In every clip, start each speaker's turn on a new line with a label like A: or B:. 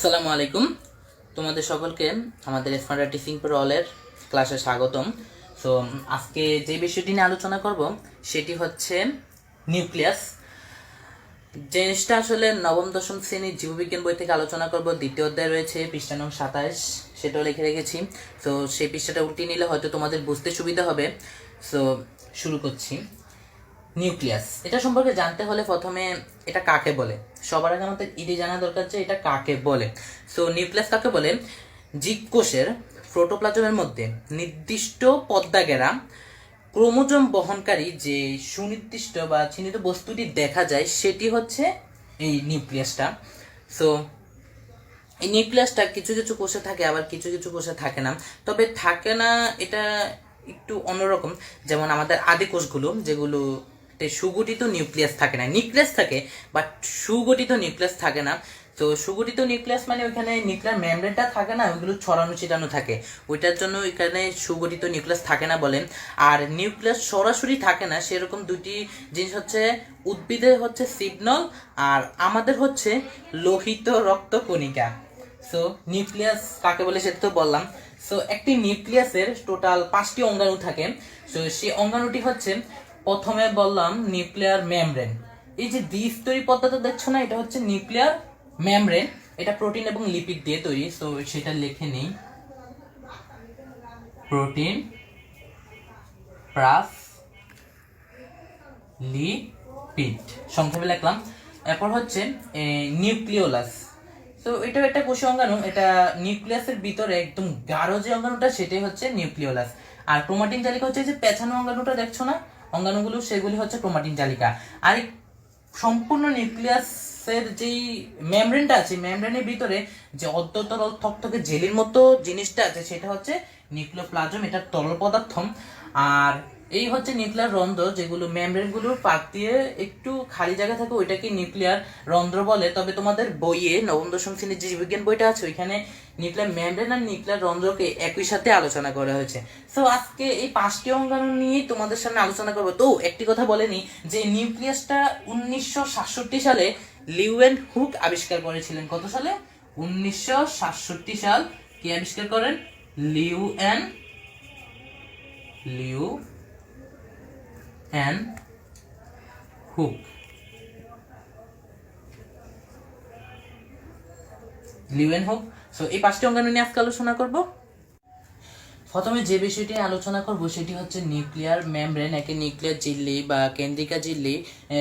A: আসসালামু আলাইকুম। তোমাদের সকলকে আমাদের স্মার্ট টিচিং ফর অলের ক্লাসে স্বাগতম। সো আজকে যে বিষয়টি নিয়ে আলোচনা করব, সেটি হচ্ছে নিউক্লিয়াস জিনিসটা আসলে নবম, দশম শ্রেণির জীববিজ্ঞান বই থেকে আলোচনা করব। দ্বিতীয় অধ্যায় রয়েছে, পৃষ্ঠা নং সাতাশ। সেটাও লিখে রেখেছি। তো সেই পৃষ্ঠাটা উল্টিয়ে নিলে হয়তো তোমাদের বুঝতে সুবিধা হবে। সো শুরু করছি। নিউক্লিয়াস এটা সম্পর্কে জানতে হলে প্রথমে এটা কাকে বলে? সবার আগে আমাদের ইডি জানা দরকার যে এটা কাকে বলে? সো নিউক্লিয়াস কাকে বলে? জীবকোষের প্রোটোপ্লাজমের মধ্যে নির্দিষ্ট পদ্মা গেরা ক্রোমোজোম বহনকারী যে সুনির্দিষ্ট বা চিহ্নিত বস্তুটি দেখা যায়, সেটি হচ্ছে এই নিউক্লিয়াসটা সো এই নিউক্লিয়াসটা কিছু কিছু কোষে থাকে, আবার কিছু কিছু কোষে থাকে না। তবে থাকে না এটা একটু অন্যরকম। যেমন আমাদের আদি কোষগুলো যেগুলোতে সুগঠিত নিউক্লিয়াস থাকে না। নিউক্লিয়াস থাকে বাট সুগঠিত নিউক্লিয়াস থাকে না। তো সুগঠিত নিউক্লিয়াস মানে ওইখানে নিউক্লিয়ার মেমব্রেনটা থাকে না, ওইগুলো ছড়ানো ছিটানো থাকে। ওইটার জন্য ওইখানে সুগঠিত নিউক্লিয়াস থাকে না বলেন। আর নিউক্লিয়াস সরাসরি থাকে না, সেরকম দুটি জিনিস হচ্ছে উদ্ভিদের হচ্ছে সিগনল আর আমাদের হচ্ছে লোহিত রক্ত কণিকা। সো নিউক্লিয়াস কাকে বলে সেটা তো বললাম। সো একটি নিউক্লিয়াসের টোটাল পাঁচটি অঙ্গাণু থাকে। সো সেই অঙ্গাণুটি হচ্ছে প্রথমে বললাম নিউক্লিয়ার মেমব্রেন। এই যে দ্বিস্তরী পদ্মাটা দেখছ না, এটা হচ্ছে নিউক্লিয়ার মেমব্রেন। এটা প্রোটিন এবং লিপিড দিয়ে তৈরি সো সেটা লিখে নেই। প্রোটিন প্লাস লিপিড, সংক্ষেপে লিখলাম। এরপর হচ্ছে নিউক্লিওলাস। তো এটাও একটা কোষ অঙ্গাণু, এটা নিউক্লিয়াসের ভিতরে একদম গাঢ় যে অঙ্গাণুটা, সেটাই হচ্ছে নিউক্লিওলাস। আর ক্রোমাটিন জালিকা হচ্ছে যে পেছানো অঙ্গাণুটা দেখছ না অঙ্গাণুগুলো, সেগুলি হচ্ছে ক্রোমাটিন জালিকা। আর সম্পূর্ণ নিউক্লিয়াসের যেই মেমব্রেনটা আছে মেমব্রেনের ভিতরে যে অর্ধতরল থকথকে জেলির মতো জিনিসটা আছে, সেটা হচ্ছে নিউক্লিওপ্লাজম, এটা তরল পদার্থ আর এই হচ্ছে নিউক্লিয়ার রন্ধ্র, যেগুলো মেমব্রেনগুলোর পাক দিয়ে একটু খালি জায়গা থাকে, ওইটাকে নিউক্লিয়ার রন্ধ্র বলে। তবে তোমাদের বইয়ে নবম দশম শ্রেণির বিজ্ঞান বইটা আছে, ওইখানে নিউক্লিয়ার মেমব্রেন আর নিউক্লিয়ার রন্ধ্রকে একই সাথে আলোচনা করা হয়েছে। সো আজকে এই পাঁচটি অঙ্গাণু নিয়েই তোমাদের সামনে আলোচনা করব। তো, একটি কথা বলেনি যে নিউক্লিয়াসটা উনিশশো সাতষট্টি সালে লিউয়েন হুক আবিষ্কার করেছিলেন। কত সালে? উনিশশো সাতষট্টি সাল কে আবিষ্কার করেন? লিউয়েন Leeuwenhoek. Leeuwenhoek so এই পাঁচটি অঙ্গাণু নিয়ে আজকে আলোচনা করব। প্রথমে যে বিষয়টি আলোচনা করব, সেটি হচ্ছে নিউক্লিয়ার মেমব্রেন, একে নিউক্লিয়ার জিল্লি বা কেন্দ্রিকা জিল্লি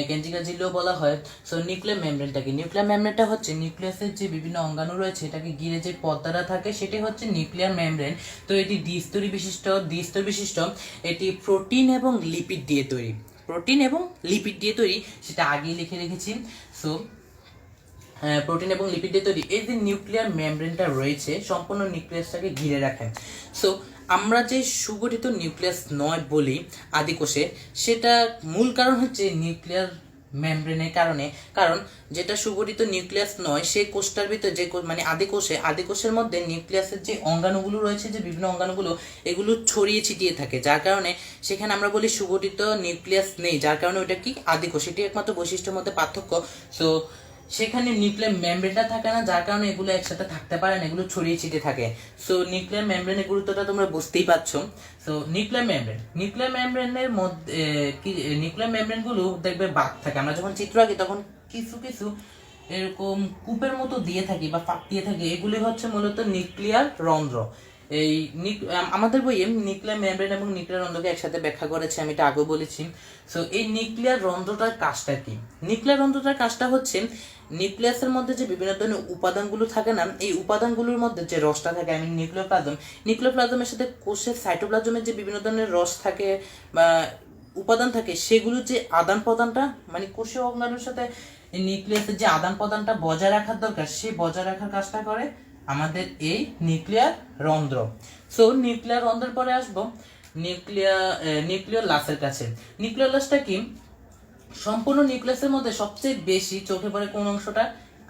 A: কেন্দ্রিকা জিল্লিও বলা হয়। সো নিউক্লিয়ার মেমব্রেনটাকে, নিউক্লিয়ার মেমব্রেনটা হচ্ছে নিউক্লিয়াসের যে বিভিন্ন অঙ্গাণু রয়েছে, এটাকে ঘিরে যে পর্দাটা থাকে, সেটি হচ্ছে নিউক্লিয়ার মেমব্রেন। তো, এটি দ্বিস্তরী বিশিষ্ট, দ্বিস্তর বিশিষ্ট, এটি প্রোটিন এবং লিপিড দিয়ে তৈরি। প্রোটিন এবং লিপিড দিয়ে তৈরি, সেটা আগেই লিখে রেখেছি। সো প্রোটিন এবং লিপিড দিয়ে তৈরি। এই যে নিউক্লিয়ার মেমব্রেনটা রয়েছে, সম্পূর্ণ নিউক্লিয়াসটাকে ঘিরে রাখে সো আমরা যে সুগঠিত নিউক্লিয়াস নয় বলি আদিকোষে, সেটা মূল কারণ হচ্ছে নিউক্লিয়ার মেমব্রেনের কারণে। কারণ, যেটা সুগঠিত নিউক্লিয়াস নয়, সেই কোষটার ভিতরে যে মানে আদিকোষে, আদিকোষের মধ্যে নিউক্লিয়াসের যে অঙ্গাণুগুলো রয়েছে, যে বিভিন্ন অঙ্গাণুগুলো, এগুলো ছড়িয়ে ছিটিয়ে থাকে। যার কারণে সেখানে আমরা বলি সুগঠিত নিউক্লিয়াস নেই। যার কারণে ওটা কি? আদিকোষ। এটি একমাত্র বৈশিষ্ট্যের মধ্যে পার্থক্য। তো সেখানে নিউক্লিয়ার মেমব্রেনটা থাকে না, যার কারণে এগুলো একসাথে থাকতে পারে না, এগুলো ছড়িয়ে ছিটিয়ে থাকে। সো নিউক্লিয়ার মেমব্রেনের গুরুত্বটা তোমরা বুঝতেই পারছ। সো নিউক্লিয়ার মেমব্রেন নিউক্লিয়ার মেমব্রেনের মধ্যে কি নিউক্লিয়ার মেমব্রেনগুলো দেখবে বাক থাকে। আমরা যখন চিত্র আঁকি, তখন কিছু কিছু এরকম কূপের মতো দিয়ে থাকি বা ফাঁক দিয়ে থাকি। এগুলি হচ্ছে মূলত নিউক্লিয়ার রন্ধ্র। এই আমাদের বইয়ে নিউক্লিয়ার মেমব্রেন এবং নিউক্লিয়ার রন্ধ্রকে একসাথে ব্যাখ্যা করেছে, আমি এটা আগে বলেছি। সো এই নিউক্লিয়ার রন্ধ্রটার কাজটা কি? নিউক্লিয়ার রন্ধ্রটার কাজটা হচ্ছে, নিউক্লিয়াসের মধ্যে যে বিভিন্ন ধরনের উপাদানগুলো থাকে না, এই উপাদানগুলোর মধ্যে যে রসটা থাকে আমি নিউক্লিওপ্লাজম, নিউক্লিওপ্লাজমের সাথে কোষের সাইটোপ্লাজমের যে বিভিন্ন ধরনের রস থাকে বা উপাদান থাকে, সেগুলোর যে আদান প্রদানটা মানে কোষীয় অঙ্গাণুর সাথে নিউক্লিয়াসের যে আদান প্রদানটা বজায় রাখার দরকার সেই বজায় রাখার কাজটা করে আমাদের এই নিউক্লিয়ার রন্ধ্র। সো নিউক্লিয়ার রন্ধ্রের পরে আসব। নিউক্লিয়ার নিউক্লিয়ার লাসের কাছে। নিউক্লিয়ার লাসটা কি? সম্পূর্ণ নিউক্লিয়াসের মধ্যে সবচেয়ে বেশি চোখে পড়ে কোন অংশটা?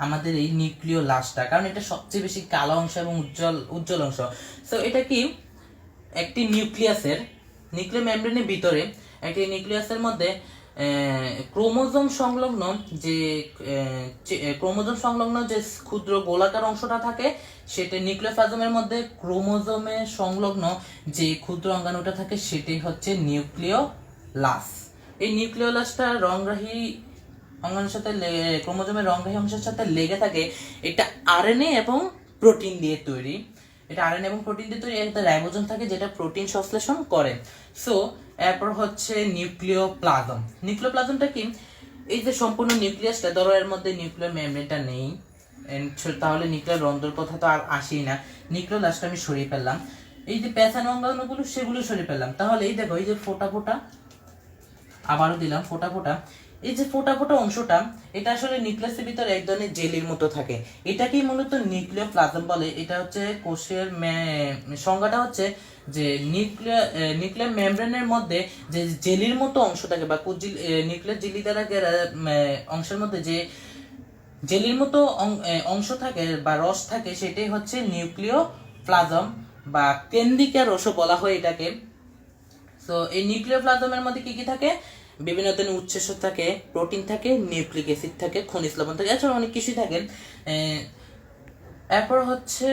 A: আমাদের এই নিউক্লিয় লাশটা। কারণ এটা সবচেয়ে বেশি কালো অংশ এবং উজ্জ্বল উজ্জ্বল অংশ। সো এটা কি? একটি নিউক্লিয়াসের নিউক্লিয় মেমব্রেনের ভিতরে, একটি নিউক্লিয়াসের মধ্যে ক্রোমোজোম সংলগ্ন যে ক্রোমোজোম সংলগ্ন যে ক্ষুদ্র গোলাকার অংশটা থাকে, সেটা নিউক্লিওপ্লাজমের মধ্যে ক্রোমোজোমের সংলগ্ন যে ক্ষুদ্র অঙ্গাণুটা থাকে সেটাই হচ্ছে নিউক্লিওলাস। এই নিউক্লিওলাসটা রংগ্রাহী অঙ্গাণুর সাথে ক্রোমোজোমের রংগ্রাহী অংশের সাথে লেগে থাকে এটা আরএনএ এবং প্রোটিন দিয়ে তৈরি। এটা আরএনএ এবং প্রোটিন দিয়ে তৈরি, একটা রাইবোজোম থাকে যেটা প্রোটিন সংশ্লেষণ করে। সো এরপর হচ্ছে নিউক্লিয় প্লাজম নিউক্লিয় প্লাজমটা কি? এই যে সম্পূর্ণ নিউক্লিয়াসটা, ধরো এর মধ্যে নিউক্লিয়ার মেমব্রেনটা নেই। তাহলে নিউক্লিয়ার রন্ধ্রের কথা তো আর আসেই না। নিউক্লিয়ার লাস্টটা আমি সরিয়ে ফেললাম। এই যে পেঁচানো অঙ্গাণুগুলো সেগুলো সরিয়ে ফেললাম। তাহলে এই দেখো, এই যে ফোটা ফোটা, আবারও দিলাম ফোটা ফোটা। এই যে ফোটা ফোটা অংশটা, এটা আসলে নিউক্লিয়াসের ভিতরে এক ধরনের জেলির মতো থাকে। এটাকেই মূলত নিউক্লিয় প্লাজম বলে। এটা হচ্ছে কোষের সংজ্ঞাটা হচ্ছে যে নিউক্লিয়ার নিউক্লিয়ার মেমব্রেনের মধ্যে যে জেলির মতো অংশ থাকে বা নিউক্লিয়ার জেলি দ্বারা অংশের মধ্যে যে জেলির মতো অংশ থাকে বা রস থাকে, সেটাই হচ্ছে নিউক্লিয় প্লাজম বা কেন্দ্রিকা রসও বলা হয় এটাকে। সো এই নিউক্লিয় প্লাজমের মধ্যে কি কি থাকে? বিভিন্ন ধরনের উচ্ছেস থাকে প্রোটিন থাকে নিউক্লিক অ্যাসিড থাকে, খনিজ লবণ থাকে এছাড়া অনেক কিছুই থাকে। এরপর হচ্ছে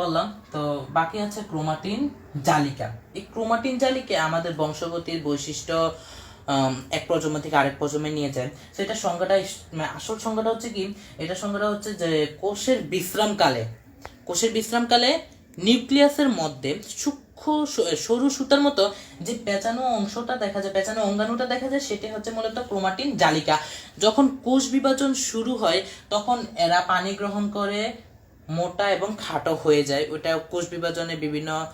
A: বললাম, তো বাকি আছে ক্রোমাটিন, জালিকা। এই ক্রোমাটিন, জালিকা আমাদের বংশগতির বৈশিষ্ট্য এক প্রজন্ম থেকে আরেক প্রজন্মে নিয়ে যায়। সেটা সংজ্ঞাটা মানে আসল সংজ্ঞাটা হচ্ছে কি, এটা সংজ্ঞাটা হচ্ছে যে কোষের বিশ্রামকালে কোষের বিশ্রামকালে নিউক্লিয়াসের মধ্যে সূক্ষ্ম সরু সুতার মতো যে পেঁচানো অংশটা দেখা যায়, পেঁচানো অঙ্গাণুটা দেখা যায়, সেটা হচ্ছে মূলত ক্রোমাটিন জালিকা। যখন কোষ বিভাজন শুরু হয়, তখন এরা পানি গ্রহণ করে, মোটা এবং খাটো হয়ে যায়। ওটা কোষ বিভাজনে বিভিন্ন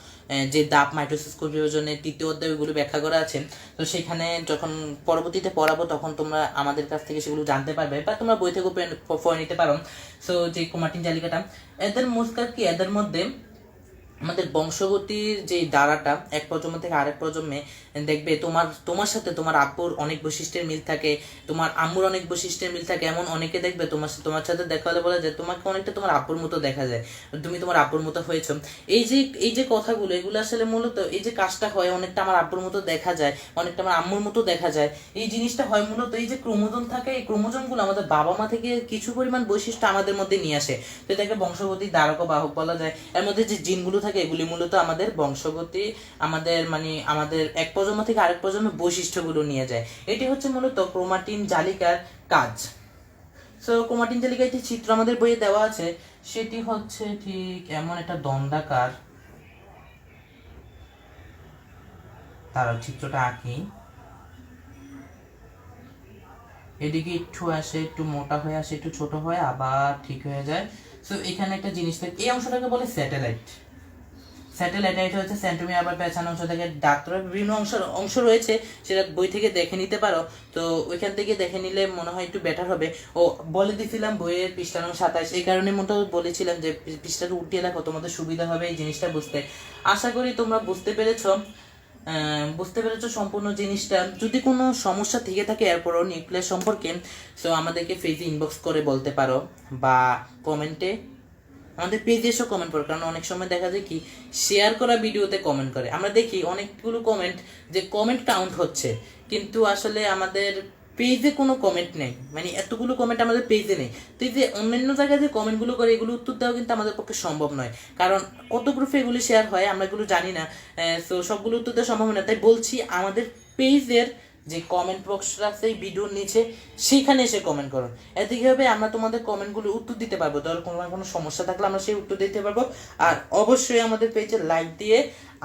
A: যে দাপ, মাইটোসিস কোষ বিভাজনে তৃতীয় অধ্যায় ওইগুলো ব্যাখ্যা করা আছে। তো সেখানে যখন পরবর্তীতে পড়াবো, তখন তোমরা আমাদের কাছ থেকে সেগুলো জানতে পারবে বা তোমরা বই পেন- পড়ে নিতে পারো। সো যে ক্রোমাটিন জালিকাটা, এদের মুস্কার কি? এদের মধ্যে আমাদের বংশগতির যে দ্বারাটা এক প্রজন্ম থেকে আরেক প্রজন্মে দেখবে তোমার তোমার সাথে তোমার আব্বুর অনেক বৈশিষ্ট্যের মিল থাকে, তোমার আম্মুর অনেক বৈশিষ্ট্যের মিল থাকে। এমন অনেকে দেখবে তোমার তোমার সাথে দেখা হলে বলা যায় তোমাকে অনেকটা তোমার আব্বুর মতো দেখা যায়। তুমি তোমার আব্বুর মতো হয়েছো। এই যে এই যে কথাগুলো, এগুলো আসলে মূলত এই যে কাজটা হয়, অনেকটা আমার আব্বুর মতো দেখা যায়, অনেকটা আমার আম্মুর মতো দেখা যায়। এই জিনিসটা হয় মূলত এই যে ক্রোমোজোম থাকে, এই ক্রোমোজোমগুলো আমাদের বাবা মা থেকে কিছু পরিমাণ বৈশিষ্ট্য আমাদের মধ্যে নিয়ে আসে। তো এটাকে বংশগতি, দ্বারক, বাহক বলা যায়। এর মধ্যে যে জিনগুলো থাকে, এগুলি মূলত আমাদের বংশগতি, আমাদের মানে আমাদের এক প্রজন্ম থেকে আরেক প্রজন্মের বৈশিষ্ট্যগুলো নিয়ে যায়। এটি হচ্ছে মূলত ক্রোমাটিন জালিকার কাজ। সো ক্রোমাটিন জালিকার একটি চিত্র আমাদের বইয়ে দেওয়া আছে। সেটি হচ্ছে ঠিক এমন একটা দণ্ডাকার তার চিত্রটা আঁকি। এদিকে একটু আসে, একটু মোটা হয়ে আসে, একটু ছোট হয় আবার ঠিক হয়ে যায়। সো এখানে একটা জিনিস থাকে, এই অংশটাকে বলে স্যাটেলাইট। স্যাটেলাইট এটা হচ্ছে সেন্টোমিয়ার আবার পেছানো অংশ থেকে ডাক্তার বিভিন্ন অংশ অংশ রয়েছে, সেটা বই থেকে দেখে নিতে পারো। তো ওইখান থেকে দেখে নিলে মনে হয় একটু বেটার হবে। ও বলে দিছিলাম বইয়ের পৃষ্ঠা নং সাতাশ। এই কারণে মতো বলেছিলাম যে পৃষ্ঠাটা উঠিয়ে রাখো, তোমাদের সুবিধা হবে এই জিনিসটা বুঝতে। আশা করি তোমরা বুঝতে পেরেছ। বুঝতে পেরেছ সম্পূর্ণ জিনিসটা। যদি কোনো সমস্যা থেকে থাকে, এরপরও নিউক্লিয়াস সম্পর্কে সো আমাদেরকে ফেজে ইনবক্স করে বলতে পারো বা কমেন্টে আমাদের পেজে কমেন্ট করো, কারণ অনেক সময় দেখা যায় কি শেয়ার করা ভিডিওতে কমেন্ট করে। আমরা দেখি অনেকগুলো কমেন্ট যে কমেন্ট কাউন্ট হচ্ছে, কিন্তু আসলে আমাদের পেজে কোনো কমেন্ট নেই। মানে এতগুলো কমেন্ট আমাদের পেজে নেই। তো এই যে অন্যান্য জায়গায় যে কমেন্টগুলো করে, এগুলো উত্তর দেওয়া কিন্তু আমাদের পক্ষে সম্ভব নয়। কারণ কত গ্রুপে এগুলো শেয়ার হয়, আমরা এগুলো জানি না তো সবগুলো উত্তর দেওয়া সম্ভব না। তাই বলছি আমাদের পেজের যে কমেন্ট বক্সটা আছে ভিডিওর নিচে, সেইখানে এসে কমেন্ট করুন এতে কি হবে আমরা তোমাদের কমেন্টগুলো উত্তর দিতে পারব। তাহলে কোনো কোনো সমস্যা থাকলে আমরা সেই উত্তর দিতে পারব। আর অবশ্যই আমাদের পেজে লাইক দিয়ে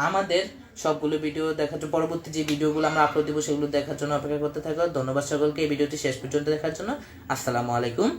A: আমাদের সবগুলো ভিডিও দেখার জন্য, পরবর্তী যে ভিডিওগুলো আমরা আপলোড দেবো, সেগুলো দেখার জন্য অপেক্ষা করতে থাকো। ধন্যবাদ সকলকে। এই ভিডিওটি শেষ পর্যন্ত দেখার জন্য। আসসালামু আলাইকুম।